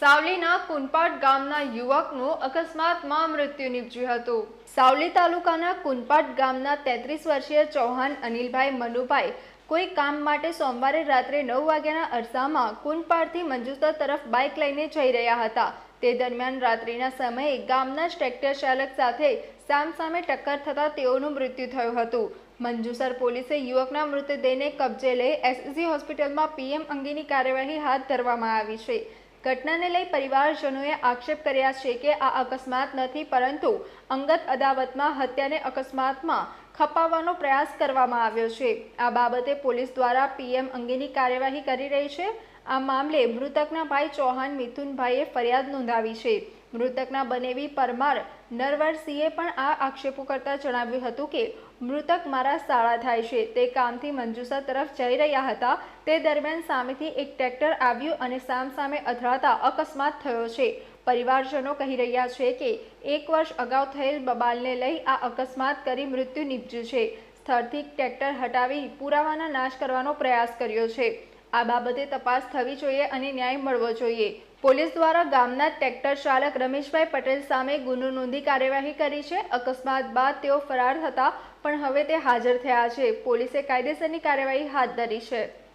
સાવલીના કુનપાટ ગામના યુવકનું અકસ્માતમાં મૃત્યુ નીપજ્યું હતું. સાવલી તાલુકાના કુનપાટ ગામના તેત્રીસ વર્ષીય ચૌહાણ અનિલભાઈ મનુભાઈ કોઈ કામ માટે સોમવારે રાત્રે નવ વાગ્યાના અરસામાં કુનપાડથી મંજુસર તરફ બાઇક લઈને જઈ રહ્યા હતા. તે દરમિયાન રાત્રિના સમયે ગામના જ ટ્રેક્ટર ચાલક સાથે સામસામે ટક્કર થતાં તેઓનું મૃત્યુ થયું હતું. મંજુસર પોલીસે યુવકના મૃતદેહને કબજે લઈ એસએસજી હોસ્પિટલમાં પીએમ અંગેની કાર્યવાહી હાથ ધરવામાં આવી છે. ઘટનાને લઈ પરિવારજનોએ આક્ષેપ કર્યા છે કે આ અકસ્માત નથી, પરંતુ અંગત અદાવતમાં હત્યાને અકસ્માતમાં ખપાવવાનો પ્રયાસ કરવામાં આવ્યો છે. આ બાબતે પોલીસ દ્વારા પીએમ અંગેની કાર્યવાહી કરી રહી છે. આ મામલે મૃતકના ભાઈ ચૌહાણ મિથુનભાઈએ ફરિયાદ નોંધાવી છે. મૃતકના બનેવી પરમાર નરવરસિંહે પણ આ આક્ષેપો કરતા જણાવ્યું હતું કે, મૃતક મારા સાળા થાય છે. તે કામથી મંજુસર તરફ જઈ રહ્યા હતા. તે દરમિયાન સામેથી એક ટ્રેક્ટર આવ્યું અને સામસામે અથડાતા અકસ્માત થયો છે. પરિવારજનો કહી રહ્યા છે કે, એક વર્ષ અગાઉ થયેલ બબાલને લઈ આ અકસ્માત કરી મૃત્યુ નીપજ્યું છે. સ્થળથી ટ્રેક્ટર હટાવી પુરાવાના નાશ કરવાનો પ્રયાસ કર્યો છે. આ બાબતે તપાસ થવી જોઈએ અને ન્યાય મળવો જોઈએ. પોલીસ દ્વારા ગામના ટ્રેક્ટર ચાલક રમેશભાઈ પટેલ સામે ગુનો નોંધી કાર્યવાહી કરી છે. અકસ્માત બાદ તેઓ ફરાર હતા, પણ હવે તે હાજર થયા છે. પોલીસે કાયદેસરની કાર્યવાહી હાથ ધરી છે.